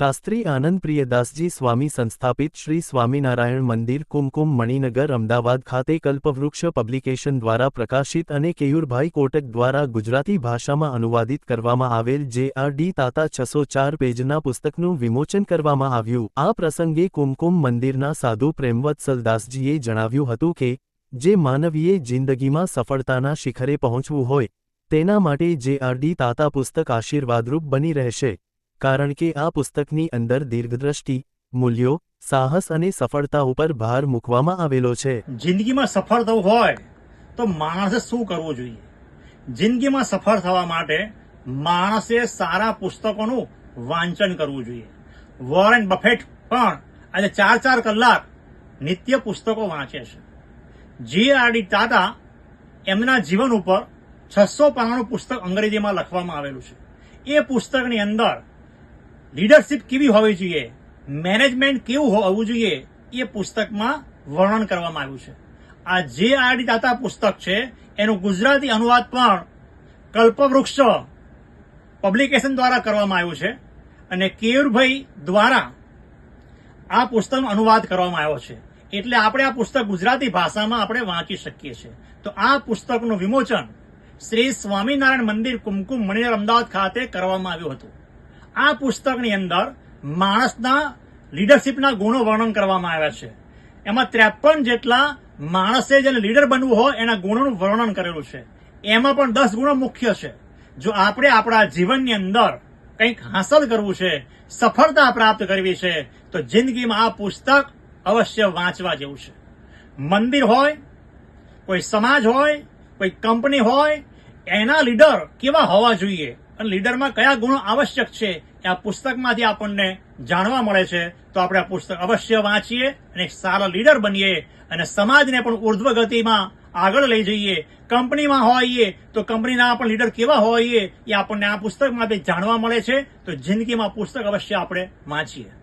શાસ્ત્રી આનંદપ્રિયદાસજી સ્વામી સંસ્થાપિત શ્રી સ્વામિનારાયણ મંદિર, કુમકુમ, મણિનગર, અમદાવાદ ખાતે કલ્પવૃક્ષ પબ્લિકેશન દ્વારા પ્રકાશિત અને કેયુરભાઈ કોટક દ્વારા ગુજરાતી ભાષામાં અનુવાદિત કરવામાં આવેલ જે આર ડી તાતા છસો ચાર પેજના પુસ્તકનું વિમોચન કરવામાં આવ્યું. આ પ્રસંગે કુમકુમ મંદિરના સાધુ પ્રેમવત્સલદાસજીએ જણાવ્યું હતું કે, જે માનવીય જિંદગીમાં સફળતાના શિખરે પહોંચવું હોય, તેના માટે જે આર ડી તાતા પુસ્તક આશીર્વાદરૂપ બની રહેશે. કારણ કે આ પુસ્તકની અંદર દીર્ઘદ્રષ્ટિ, મૂલ્યો, સાહસ અને સફળતા ઉપર ભાર મૂકવામાં આવેલો છે. જિંદગીમાં સફળ થવું હોય તો માણસે શું કરવું જોઈએ? જિંદગીમાં સફળ થવા માટે માણસે સારા પુસ્તકોનું વાંચન કરવું જોઈએ. વોરેન બફેટ પણ આજે ચાર ચાર કલાક નિત્ય પુસ્તકો વાંચે છે. જી આર ડી ટાટા એમના જીવન ઉપર છસો પાનાનું પુસ્તક અંગ્રેજીમાં લખવામાં આવેલું છે. એ પુસ્તકની અંદર લીડરશિપ કેવી હોવી જોઈએ? મેનેજમેન્ટ કેવું હોવું જોઈએ? એ પુસ્તકમાં વર્ણન કરવામાં આવ્યું છે. આ જે આરડી દાતા પુસ્તક છે, એનું ગુજરાતી અનુવાદ પણ કલ્પવૃક્ષ પબ્લિકેશન દ્વારા કરવામાં આવ્યું છે અને કેયુરભાઈ દ્વારા આ પુસ્તકનો અનુવાદ કરવામાં આવ્યો છે. એટલે આપણે આ પુસ્તક ગુજરાતી ભાષામાં આપણે વાંચી શકીએ છીએ. તો આ પુસ્તકનું વિમોચન શ્રી સ્વામિનારાયણ મંદિર કુમકુમ મણિનગર અમદાવાદ ખાતે કરવામાં આવ્યું હતું. આ પુસ્તકની અંદર માણસના લીડરશીપના ગુણો વર્ણન કરવામાં આવ્યા છે. એમાં ત્રેપન જેટલા માણસે જેને લીડર બનવું હોય એના ગુણોનું વર્ણન કરેલું છે. એમાં પણ દસ ગુણો મુખ્ય છે. જો આપણે આપણા જીવનની અંદર કંઈક હાંસલ કરવું છે, સફળતા પ્રાપ્ત કરવી છે, તો જિંદગીમાં આ પુસ્તક અવશ્ય વાંચવા જેવું છે. મંદિર હોય, કોઈ સમાજ હોય, કોઈ કંપની હોય, એના લીડર કેવા હોવા જોઈએ? અને લીડરમાં કયા ગુણો આવશ્યક છે એ આ પુસ્તકમાંથી આપણને જાણવા મળે છે. તો આપણે આ પુસ્તક અવશ્ય વાંચીએ અને એક સારા લીડર બનીએ અને સમાજને પણ ઉર્ધ્વ ગતિમાં આગળ લઈ જઈએ. કંપનીમાં હોઈએ તો કંપનીના પણ લીડર કેવા હોઈએ એ આપણને આ પુસ્તકમાંથી જાણવા મળે છે. તો જિંદગીમાં પુસ્તક અવશ્ય આપણે વાંચીએ.